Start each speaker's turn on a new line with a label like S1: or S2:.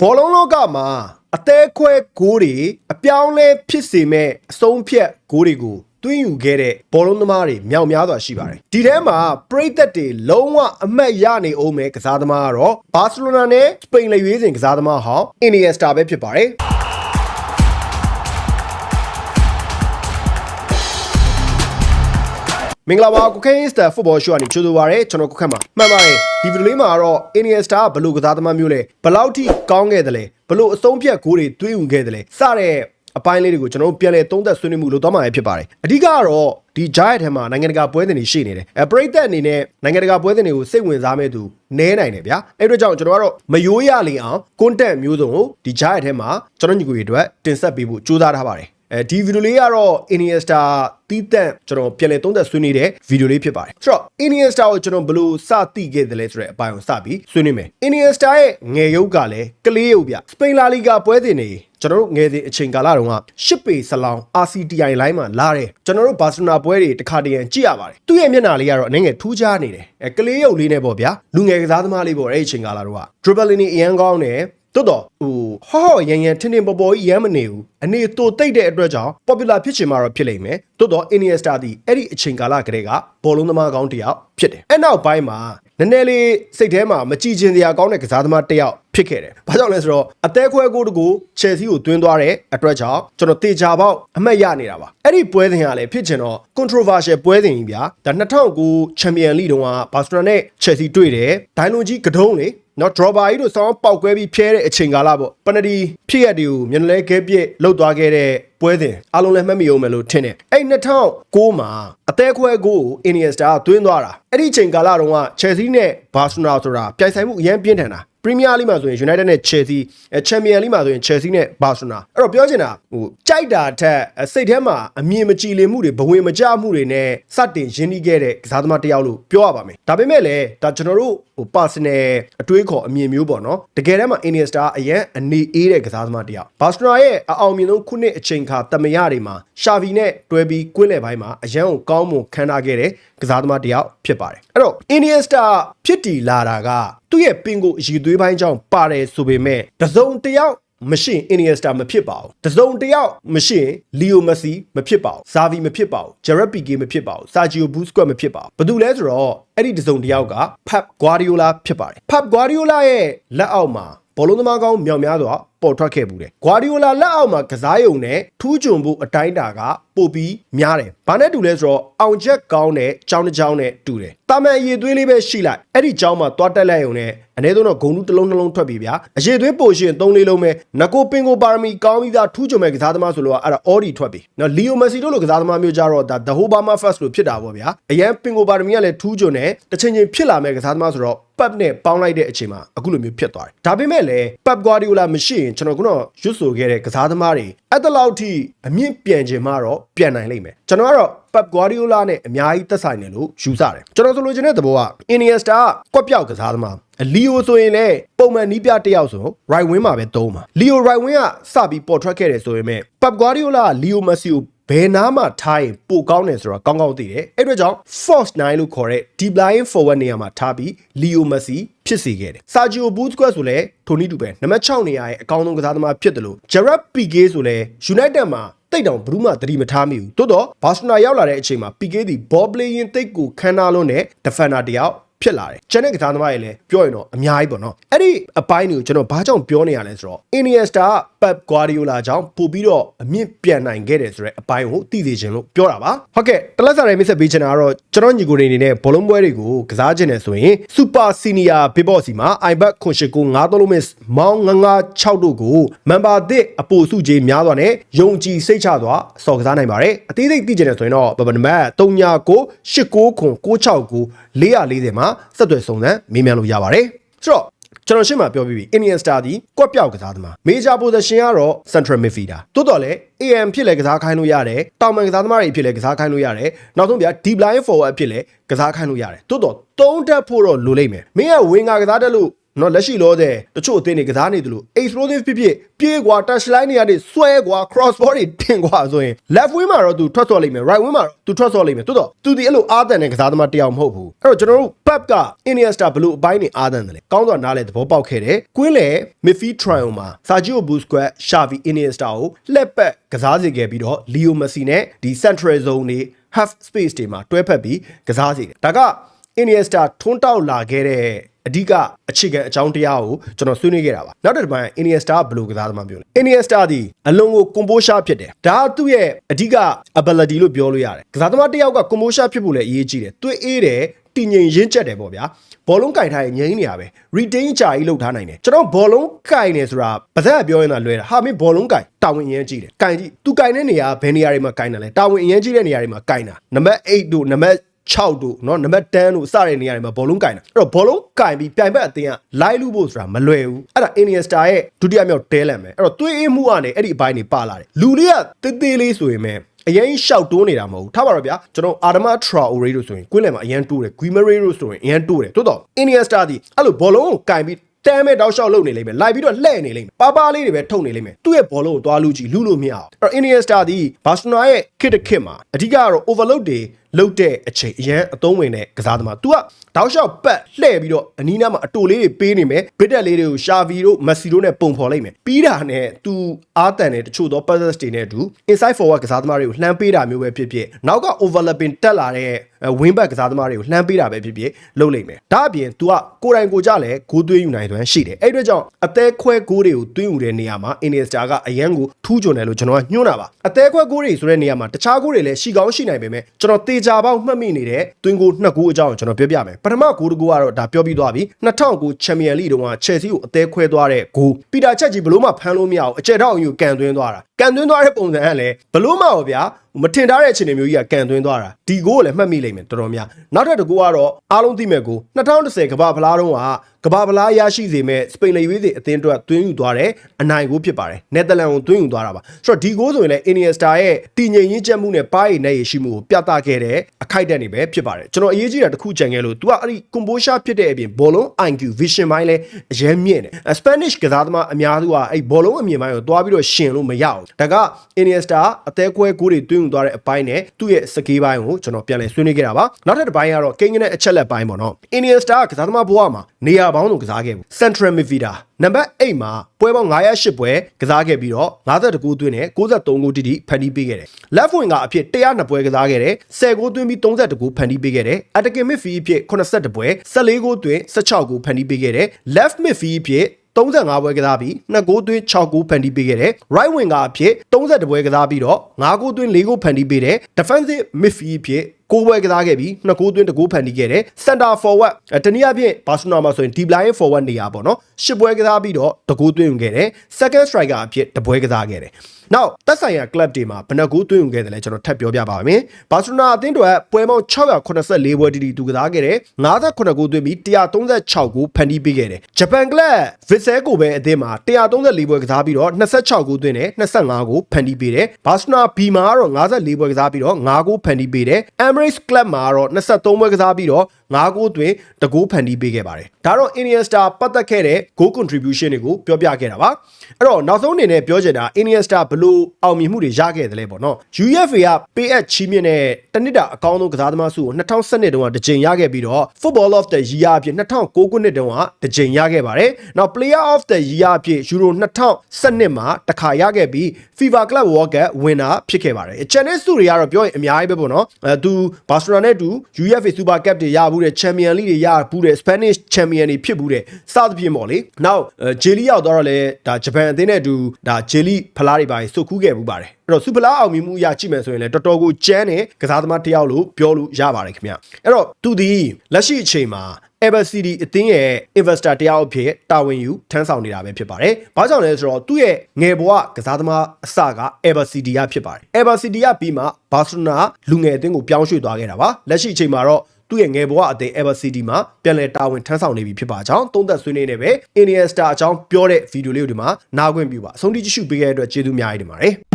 S1: ဘောလုံးလောကမှာအသေးခွဲဂိုးတွေအပြောင်းလဲဖြစ်စေမဲ့အဆုံးဖြတ်ဂိုးတွေကိုတွင်းယူခဲ့တဲ့ဘောလုံးသမားတွေမြောက်များစွာရှိပါတယ်ဒီထဲမှာပရိသတ်တွေလုံးဝအမတ်ရနေအောင်မဲ့ကစားသမားကတော့ဘာစီလိုနာနဲ့စပိန်လေရွေးစဉ်ကစားသမားဟောင်းအင်နီယက်စတာပဲဖြစ်ပါတယ် မင်္ဂလာပါကိုခဲစတာဖုတ်ဘောရှိုးကနေကြိုဆိုပါရစေကျွန်တော်ကိုခက်ပါမှန်ပါတယ်ဒီဗီဒီယိုလေးမှာတော့ Iniesta ဘယ်လိုကစားသမားမျိုးလဲဘယ်လောက်ထိကောင်းခဲ့တယ်လဲဘယ်လိုအဆုံးဖြတ်ဂိုးတွေတွေးယူခဲ့တယ်လဲစတဲ့အပိုင်းလေးတွေကိုကျွန်တော်တို့ပြန်လည်သုံးသပ်ဆွေးနွေးမှုလုပ်သွားမှာဖြစ်ပါတယ်အဓိကကတော့ဒီ giant ထဲမှာနိုင်ငံတကာပွဲစဉ်တွေရှိနေတယ်အဲပရိသတ်အနေနဲ့နိုင်ငံတကာပွဲစဉ်တွေကိုစိတ်ဝင်စားမဲ့သူနဲနိုင်တယ်ဗျာအဲ့တို့ကြောင့်ကျွန်တော်ကတော့မယိုးရလေအောင် content မျိုးစုံကိုဒီ giant ထဲမှာကျွန်တော်ညီကိုတွေအတွက်တင်ဆက်ပေးဖို့ကြိုးစားထားပါတယ် အဲဒီဗီဒီယိုလေးကတော့ Iniesta တီးတက်ကျွန်တော်ပြန်လည်သုံးသပ်ဆွေးနွေးတဲ့ဗီဒီယိုလေးဖြစ်ပါတယ်ဆိုတော့ Iniesta ကိုကျွန်တော်ဘယ်လိုစသိခဲ့တယ်လဲဆိုတဲ့အပိုင်းကိုစပြီးဆွေးနွေးမယ် Iniesta ရဲ့ငယ်ရုပ်ကလည်းကလေးရုပ်ဗျစပိန်လာလီဂါပွဲစဉ်တွေကျွန်တော်တို့ငယ်စဉ်အချိန်ကာလတုန်းကရှစ်ပေစလောင် RCTI လိုင်းမှာလာတယ်ကျွန်တော်တို့ဘာစီလိုနာပွဲတွေတစ်ခါတည်းရန်ကြည့်ရပါတယ်သူ့ရဲ့မျက်နှာလေးကတော့အနေငယ်ထူးခြားနေတယ်အဲကလေးရုပ်လေးနဲ့ပေါ့ဗျာလူငယ်ကစားသမားလေးပေါ့အဲ့ဒီအချိန်ကာလတုန်းက dribbling အရန်ကောင်းတယ် တော်တော်ဟိုဟောဟောရန်ရန်ထင်းထင်းပေါ်ပေါ်ကြီးရမ်းမနေဘူးအနေတိုတိတ်တဲ့အတွက်ကြောင့် popular ဖြစ်ချင်မှာတော့ဖြစ်လိမ့်မယ်တော်တော် Iniesta ဒီအဲ့ဒီအချိန်ကာလကလေးကဘောလုံးသမားကောင်းတစ်ယောက်ဖြစ်တယ်အဲ့နောက်ပိုင်းမှာနည်းနည်းလေးစိတ်ထဲမှာမကြည်ကျင်စရာကောင်းတဲ့ကစားသမားတစ်ယောက်ဖြစ်ခဲ့တယ်။ဘာကြောင့်လဲဆိုတော့အသေးခွဲကိုတကူ Chelsea ကိုတွင်းသွားတဲ့အတွက်ကြောင့်ကျွန်တော်တေချာပေါက်အမှတ်ရနေတာပါ။အဲ့ဒီပွဲစဉ်ကလည်းဖြစ်ချင်တော့ controversial ပွဲစဉ်ကြီးဗျာ။ဒါ2009 Champion League တုန်းက Barcelona နဲ့ Chelsea တွေ့တယ်။ဒိုင်လွန်ကြီးကတုံးလေ နော် dropper ကြီးတို့ဆောင်းပောက်ကွဲပြီးဖျဲတဲ့အချိန်ကာလပေါ့ပနဒီဖြစ်ရတွေကိုမျက်နှာလဲခဲပြစ်လှုပ်သွားခဲ့တဲ့ပွဲစဉ်အားလုံးလည်းမှတ်မိအောင်မယ်လို့ထင်တယ်အဲ့2009မှာအသေးခွဲကို Iniesta ကသွင်းသွားတာအဲ့ဒီအချိန်ကာလတုန်းက Chelsea နဲ့ Barcelona ဆိုတာပြိုင်ဆိုင်မှုအရင်ပြင်းထန်တာပရီးမီးယားလိမှာဆိုရင် United နဲ့ Chelsea အဲချန်ပီယံလိမှာဆိုရင် Chelsea နဲ့ Barcelona အဲ့တော့ပြောချင်တာဟိုကြိုက်တာထက်စိတ်ထဲမှာအမြင်မကြည်လင်မှုတွေဘဝင်မကြမှုတွေနဲ့စတင်ရင်းနှီးခဲ့တဲ့ကစားသမားတစ်ယောက်လို့ပြောရပါမယ်ဒါပေမဲ့လည်းဒါကျွန်တော်တို့ဟို personal အတွေးခေါ်အမြင်မျိုးပေါ့နော်တကယ်တမ်းမှာ Iniesta အရင်အနေအေးတဲ့ကစားသမားတစ်ယောက် Barcelona ရဲ့အအောင်မြင်ဆုံးခုနှစ်အချိန်ခါတမရတွေမှာ Xavi နဲ့တွဲပြီးကွင်းလယ်ပိုင်းမှာအရန်ကိုကောင်းမွန်ခံထားခဲ့တဲ့ကစားသမားတစ်ယောက်ဖြစ်ပါတယ်အဲ့တော့ Iniesta ဖြစ်တည်လာတာကသူ့ရဲ့ပင်ကိုအည်သွေးပိုင်းကြောင့်ပါတယ်ဆိုပေမဲ့တစုံတစ်ယောက်မရှိရင် Iniesta မဖြစ်ပါဘူးတစုံတစ်ယောက်မရှိရင် Leo Messi မဖြစ်ပါဘူး Xavi မဖြစ်ပါဘူး Gerard Piqué မဖြစ်ပါဘူး Sergio Busquets မဖြစ်ပါဘူးဘာလို့လဲဆိုတော့အဲ့ဒီတစုံတစ်ယောက်က Pep Guardiola ဖြစ်ပါတယ် Pep Guardiola ရဲ့လက်အောက်မှာဘောလုံးသမားကောင်းမြောက်များစွာ ပေါ်ထွက်ခဲ့ဘူးတယ်။ Guardiola လက်အောက်မှာကစားယုံနဲ့ထူးချွန်ဖို့အတိုင်းတာကပိုပြီးများတယ်။ဘာနဲ့တူလဲဆိုတော့အောင်ချက်ကောင်းတဲ့ကြောင်းတစ်ကြောင်းနဲ့တူတယ်။တာမန်အရေးသွေးလေးပဲရှိလိုက်။အဲ့ဒီကြောင်းမှာသွားတက်လိုက်ယုံနဲ့အနည်းဆုံးတော့ဂုံတူးတစ်လုံးနှလုံးထွက်ပြီဗျာ။အရေးသွေးပိုရှင်သုံးလေးလုံးပဲငကိုပင်ကိုပါရမီကောင်းပြီးသားထူးချွန်မဲ့ကစားသမားဆိုလို့အဲ့ဒါ Audi ထွက်ပြီ။နော် Leo Messi တို့လိုကစားသမားမျိုးကြတော့ဒါ The Whole Bama First လို့ဖြစ်တာပေါ့ဗျာ။အရန်ပင်ကိုပါရမီကလည်းထူးချွန်တယ်။တစ်ချိန်ချင်းဖြစ်လာမဲ့ကစားသမားဆိုတော့ပတ်နဲ့ပေါင်းလိုက်တဲ့အချိန်မှာအခုလိုမျိုးဖြစ်သွားတယ်။ဒါပေမဲ့လည်း Pep Guardiola မရှိရင်ကျွန်တော်ကတော့ရွတ်ဆိုခဲ့တဲ့ကစားသမားတွေအဲ့တလောက်ထိအမြင့်ပြန်ခြင်းမှတော့ပြန်နိုင်လိမ့်မယ်ကျွန်တော်ကတော့ Pep Guardiola နဲ့အများကြီးသက်ဆိုင်တယ်လို့ယူဆတယ်ကျွန်တော်ဆိုလိုချင်တဲ့သဘောက Iniesta ကွက်ပြောက်ကစားသမားလီယိုဆိုရင်လည်းပုံမှန်နီးပြတစ်ယောက်ဆို right wing မှာပဲသုံးပါလီယို right wing ကစပြီးပေါ်ထွက်ခဲ့တယ်ဆိုရင်မဲ့ Pep Guardiola လီယိုမက်ဆီကို ဘယ်နားမှာထားရင်ပိုကောင်းတယ်ဆိုတော့ကောင်းကောင်းသိတယ်အဲ့အတွက်ကြောင့် force 9လို့ခေါ်တဲ့ deep line forward နေရာမှာထားပြီး Leo Messi ဖြစ်စေခဲ့တယ်။ Sergio Busquets ဆိုလည်းထိုနည်းတူပဲနံပါတ်6နေရာရဲ့အကောင်းဆုံးကစားသမားဖြစ်တယ်လို့ Gerard Piqué ဆိုလည်း United မှာတိတ်တောင်ဘယ်သူမှသတိမထားမိဘူး။တိုးတော့ Barcelona ရောက်လာတဲ့အချိန်မှာ Piqué ဒီ ball playing တိတ်ကိုခန်းနာလို့နဲ့ defender တယောက် ဖြစ်လာတယ်။ကျန်တဲ့ကစားသမားတွေလည်းပြောရင်တော့အများကြီးပေါ့နော်။အဲ့ဒီအပိုင်းတွေကိုကျွန်တော်ဘာကြောင့်ပြောနေရလဲဆိုတော့ Iniesta Pep Guardiola ကြောင့်ပို့ပြီးတော့အမြင့်ပြန်နိုင်ခဲ့တယ်ဆိုတဲ့အပိုင်းကိုသိသိချင်လို့ပြောတာပါ။ဟုတ်ကဲ့တလက်စာတွေမိတ်ဆက်ပေးချင်တာကတော့ကျွန်တော်ညီကိုတွေအနေနဲ့ဘောလုံးပွဲတွေကိုကစားချင်တယ်ဆိုရင် Super Senior Big Boss စီမှာ iBet ခွန်ရှိကို9လုံးမစ်မောင်း956တို့ကို member သစ်အပိုစုကြီးများစွာနဲ့ယုံကြည်စိတ်ချစွာစော်ကစားနိုင်ပါတယ်။အသေးစိတ်သိချင်တယ်ဆိုရင်တော့ဘယ်နံပါတ်39 89ခွန်969 440မှာဆက်သွယ်စုံစမ်းမေးမြန်းလို့ရပါတယ်။ဆိုတော့ကျွန်တော်ရှင်းမှာပြောပြီးပြီ Indian Star ဒီကွက်ပြောက်ကစားသမား Major Position ကတော့ Central Midfielder တိုးတော်လည်း AM ဖြစ်လဲကစားခိုင်းလို့ရတယ်တောင်ပန်ကစားသမားတွေဖြစ်လဲကစားခိုင်းလို့ရတယ်နောက်ဆုံးပြ Deep Line Forward ဖြစ်လဲကစားခိုင်းလို့ရတယ်တိုးတော်သုံးတက်ဖို့တော့လိုလိမ့်မယ်မင်းက Winger ကစားတက်လို့ နော်လက်ရှိလောတဲ့တချို့အသင်းတွေကစားနေတယ်လို့ explosive ဖြစ်ဖြစ်ပြေးကွာ touch line တွေကနေဆွဲကွာ cross ball တွေတင်ကွာဆိုရင် left wing မှာတော့သူထွက်ဆော့လိမ့်မယ် right wing မှာတော့သူထွက်ဆော့လိမ့်မယ်တိုးတော့သူဒီအဲ့လိုအားတန်တဲ့ကစားသမားတစ်ယောက်မဟုတ်ဘူးအဲ့တော့ကျွန်တော်တို့ Pep က Iniesta ဘလို့အပိုင်းနေအားတန်တယ်လေကောင်းစွာနားလဲသဘောပေါက်ခဲ့တယ်ကွင်းလေ midfield trial မှာ Sergio Busquets Xavi Iniesta ကိုလက်ပတ်ကစားစေခဲ့ပြီးတော့ Leo Messi နဲ့ဒီ central zone တွေ half space တွေမှာတွဲဖက်ပြီးကစားစေတယ်ဒါက Iniesta ထွန်းတောက်လာခဲ့တဲ့ အဓိကအခြေခံအကြောင်းတရားကိုကျွန်တော်ဆွေးနွေးခဲ့တာပါနောက်တစ်ပိုင်း Iniesta ဘယ်လိုကစားသမားပြောလဲ Iniesta ဒီအလုံးကို composure ဖြစ်တယ်ဒါကသူ့ရဲ့အဓိက ability လို့ပြောလို့ရတယ်ကစားသမားတစ်ယောက်က composure ဖြစ်ဖို့လည်းအရေးကြီးတယ်တွေ့အေးတယ်တည်ငြိမ်ရင့်ကျက်တယ်ပေါ့ဗျာဘောလုံးကင်ထားရင်ငြိမ်းနေရပဲ retain ကြာကြီးလောက်ထားနိုင်တယ်ကျွန်တော်ဘောလုံးကင်နေဆိုတာပါဇက်ပြောရင်သာလွဲတာဟာမင်းဘောလုံးကင်တာဝန်အရင်ကြီးတယ်ကင်ကြီးသူကင်တဲ့နေရာဘယ်နေရာတွေမှာကင်တယ်လဲတာဝန်အရင်ကြီးတဲ့နေရာတွေမှာကင်တာနံပါတ်8တို့နံပါတ် 6တို့เนาะနံပါတ်10တို့စတဲ့နေရာတွေမှာဘောလုံးကင်တာအဲ့တော့ဘောလုံးကင်ပြီးပြိုင်ဘက်အသင်းကလိုက်လူဖို့ဆိုတာမလွယ်ဘူးအဲ့ဒါ Iniesta ရဲ့ဒုတိယမြောက်တဲလန်ပဲအဲ့တော့သွေးအေးမှုကနေအဲ့ဒီအပိုင်းတွေပါလာတယ်လူလေးကတေးသေးလေးဆိုရင်မဲ့အရင်ရှောက်တိုးနေတာမဟုတ်ဘူးထားပါတော့ဗျာကျွန်တော်အာဒမာထရာအိုရေးတို့ဆိုရင်ကွင်းလယ်မှာအရင်တိုးတယ်ဂွီမရေးတို့ဆိုရင်အရင်တိုးတယ်တိုးတော့ Iniesta ဒီအဲ့လိုဘောလုံးကိုကင်ပြီးတမ်းမဲ့တောက်လျှောက်လုပ်နေလိမ့်မယ်လိုက်ပြီးတော့လှည့်နေလိမ့်မယ်ပါပါလေးတွေပဲထုတ်နေလိမ့်မယ်သူ့ရဲ့ဘောလုံးကိုသွားလူကြည့်လူလို့မရအောင်အဲ့တော့ Iniesta ဒီဘာစနာရဲ့ခစ်တခစ်မှာအဓိကကတော့ overload တွေ လုတ်တဲ့အချိန်အရန်အသုံးဝင်တဲ့ကစားသမား तू ကတောက်လျှောက်ပတ်လှည့်ပြီးတော့အနီးနားမှာအတူလေးတွေပေးနေမယ်ဘစ်တက်လေးတွေကိုရှာဗီတို့မက်ဆီတို့နဲ့ပုံဖော်လိုက်မယ်ပြီးတာနဲ့ तू အားတန်တဲ့တချို့သော passes တွေနဲ့အတူ inside forward ကစားသမားတွေကိုလှမ်းပေးတာမျိုးပဲဖြစ်ဖြစ်နောက်က overlapping တက်လာတဲ့ wing back ကစားသမားတွေကိုလှမ်းပေးတာပဲဖြစ်ဖြစ်လုပ်လိုက်မယ်ဒါအပြင် तू ကကိုယ်တိုင်ကိုကြလည်းဂိုးသွင်းယူနိုင်သွမ်းရှိတယ်အဲ့ဒီအတွက်ကြောင့်အသေးခွဲဂိုးတွေကိုသွင်းယူတဲ့နေရာမှာ Iniesta ကအရန်ကိုထူးချွန်တယ်လို့ကျွန်တော်ကညွှန်းတာပါအသေးခွဲဂိုးတွေဆိုတဲ့နေရာမှာတခြားဂိုးတွေလည်းရှိကောင်းရှိနိုင်ပေမဲ့ကျွန်တော်တေ ချာပေါက်မှတ်မိနေတဲ့တွင်းဂိုးနှစ်ဂိုးအကြောင်းကိုကျွန်တော်ပြောပြမယ်ပထမဂိုးတစ်ဂိုးကတော့ဒါပြောပြီးသွားပြီ2009ချန်ပီယံလိတုန်းကချယ်ဆီကိုအသေးခွဲသွားတဲ့ဂိုးပီတာချက်ကြီးဘလို့မှဖမ်းလို့မရအောင်အကျက်ထောက်အယူကန်သွင်းသွားတာကန်သွင်းသွားတဲ့ပုံစံကလည်းဘလို့မှပေါ့ဗျာ မထင်ထားတဲ့အခြေအနေမျိုးကြီးကကန်သွင်းသွားတာဒီဂိုးကိုလည်းမှတ်မိလိမ့်မယ်တော်တော်များနောက်ထပ်တစ်ဂိုးကတော့အားလုံးသိမဲ့ဂိုး2010ကမ္ဘာဖလားတုန်းကကမ္ဘာဖလားရရှိစေမဲ့စပိန်လေရွေးစီအသင်းအတွက်သွင်းယူသွားတဲ့အနိုင်ဂိုးဖြစ်ပါတယ်နယ်သာလန်ကိုသွင်းယူသွားတာပါဆိုတော့ဒီဂိုးဆိုရင်လည်း Iniesta ရဲ့တည်ငြိမ်ရင့်ကျက်မှုနဲ့ပါးရည်နဲ့ရရှိမှုကိုပြသခဲ့တဲ့အခိုက်အတန့်တွေပဲဖြစ်ပါတယ်ကျွန်တော်အရေးကြီးတာတစ်ခုကြံခဲ့လို့ तू ကအဲ့ဒီ composure ဖြစ်တဲ့အပြင်ဘောလုံး IQ vision ပိုင်းလည်းအရင်မြင့်တယ် Spanish ကစားသမားအများစုကအဲ့ဘောလုံးအမြင်ပိုင်းကိုတွားပြီးတော့ရှင်လို့မရဘူးဒါက Iniesta အသေးခွဲဂိုးတွေသွင်းယူသွားတဲ့အပိုင်းနဲ့သူ့ရဲ့စကေးပိုင်းကိုကျွန်တော်ပြန်လည်ဆွေးနွေးခဲ့တာပါနောက်ထပ်တစ်ပိုင်းကတော့ကိန်းနဲ့အချက်လက်ပိုင်းပေါ့နော် Iniesta ကစားသမားဘဝမှာနေရာပေါင်းစုံကစားခဲ့ဘူး Central midfielder နံပါတ်8မှာပွဲပေါင်း908ပွဲကစားခဲ့ပြီးတော့52ဂိုးသွင်းနဲ့63ဂိုးတိတိဖန်တီးပေးခဲ့တယ် left wing ကအဖြစ်102ပွဲကစားခဲ့တယ်10ဂိုးသွင်းပြီး32ဂိုးဖန်တီးပေးခဲ့တယ် attacking midfield အဖြစ်82ပွဲ14ဂိုးသွင်း16ဂိုးဖန်တီးပေးခဲ့တယ် left midfield အဖြစ် 35ပွဲကစားပြီး2ဂိုးသွင်း6ဂိုးဖန်တီးပေးခဲ့တယ် right wing ကအဖြစ်32ပွဲကစားပြီးတော့5ဂိုးသွင်း4ဂိုးဖန်တီးပေးတယ် defensive midfield အဖြစ်ကိုးပွဲကစားခဲ့ပြီးနှစ်ကိုးသွင်းတစ်ကိုးဖန်တီးခဲ့တယ် center forward အဲတနည်းအားဖြင့်ဘာစီလိုနာမှာဆိုရင် deep line forward နေရာပေါ့နော်ရှစ်ပွဲကစားပြီးတော့တစ်ကိုးသွင်းယူခဲ့တယ် second striker အဖြစ်တစ်ပွဲကစားခဲ့တယ်နောက်သက်ဆိုင်ရာ club တွေမှာဘယ်နှကိုးသွင်းယူခဲ့တယ်လဲကျွန်တော်ထပ်ပြောပြပါမယ်ဘာစီလိုနာအသင်းတော်ကပွဲပေါင်း684ပွဲတီတီသူကစားခဲ့တယ်58ကိုးသွင်းပြီး136ကိုဖန်တီးပေးခဲ့တယ်ဂျပန် club Vissel ကိုပဲအသင်းမှာ134ပွဲကစားပြီးတော့26ကိုးသွင်းတယ်25ကိုဖန်တီးပေးတယ်ဘာစီလိုနာ B မှာကတော့54ပွဲကစားပြီးတော့5ကိုဖန်တီးပေးတယ် Emirates Club မှာတော့23ပွဲကစားပြီးတော့9ဂိုးသွင်းတဂိုးဖန်တီးပေးခဲ့ပါတယ်ဒါတော့ Iniesta ပတ်သက်ခဲ့တဲ့ goal contribution တွေကိုပြောပြခဲ့တာပါအဲ့တော့နောက်ဆုံးအနေနဲ့ပြောချင်တာ Iniesta ဘလို့အောင်မြင်မှုတွေရခဲ့တယ်လဲပေါ့နော် UEFA ကပေးအပ်ချီးမြှင့်တဲ့တနစ်တာအကောင်းဆုံးကစားသမားစုကို2012တုန်းကတစ်ကြိမ်ရခဲ့ပြီးတော့ Football of the Year အဖြစ်2009ခုနှစ်တုန်းကတစ်ကြိမ်ရခဲ့ပါတယ်နောက် Player of the Year အဖြစ် Euro 2012မှာတစ်ခါရခဲ့ပြီး FIFA Club World Cup winner ဖြစ်ခဲ့ပါတယ်ကျန်တဲ့စုတွေကတော့ပြောရင်အများကြီးပဲပေါ့နော်အဲသူ Barcelona နဲ့တူ UEFA Super Cup တွေရဘူးတဲ့ Champion League တွေရဘူးတဲ့ Spanish Champion တွေဖြစ်ဘူးတဲ့စသဖြင့်ပေါ့လေနောက်ဂျေလီရောက်တော့လည်းဒါဂျပန်အသင်းနဲ့အတူဒါဂျေလီဖလားတွေပါစုတ်ကူးခဲ့ဘူးပါတယ်အဲ့တော့စူပလာအောင်မြင်မှုရကြည့်မယ်ဆိုရင်လည်းတော်တော်ကိုကျန်းတဲ့ကစားသမားတစ်ယောက်လို့ပြောလို့ရပါတယ်ခင်ဗျအဲ့တော့သူဒီလက်ရှိအချိန်မှာ Ever City အသင်းရဲ့ investor တယောက်အဖြစ်တာဝန်ယူထမ်းဆောင်နေတာပဲဖြစ်ပါတယ်။ဘာကြောင့်လဲဆိုတော့သူ့ရဲ့ငယ်ဘဝကစားသမားအစက Ever City ကဖြစ်ပါတယ်။ Ever City ကပြီးမှ Barcelona လူငယ်အသင်းကိုပြောင်းရွှေ့သွားခဲ့တာပါ။လက်ရှိအချိန်မှာတော့သူ့ရဲ့ငယ်ဘဝအသင်း Ever City မှာပြန်လည်တာဝန်ထမ်းဆောင်နေပြီဖြစ်ပါကြောင်းသုံးသပ်ဆွေးနွေးနေပဲ Iniesta အကြောင်းပြောတဲ့ဗီဒီယိုလေးကိုဒီမှာနားခွင့်ပြုပါအဆုံးထိကြည့်ရှုပေးခဲ့တဲ့အတွက်ကျေးဇူးအများကြီးတင်ပါတယ်။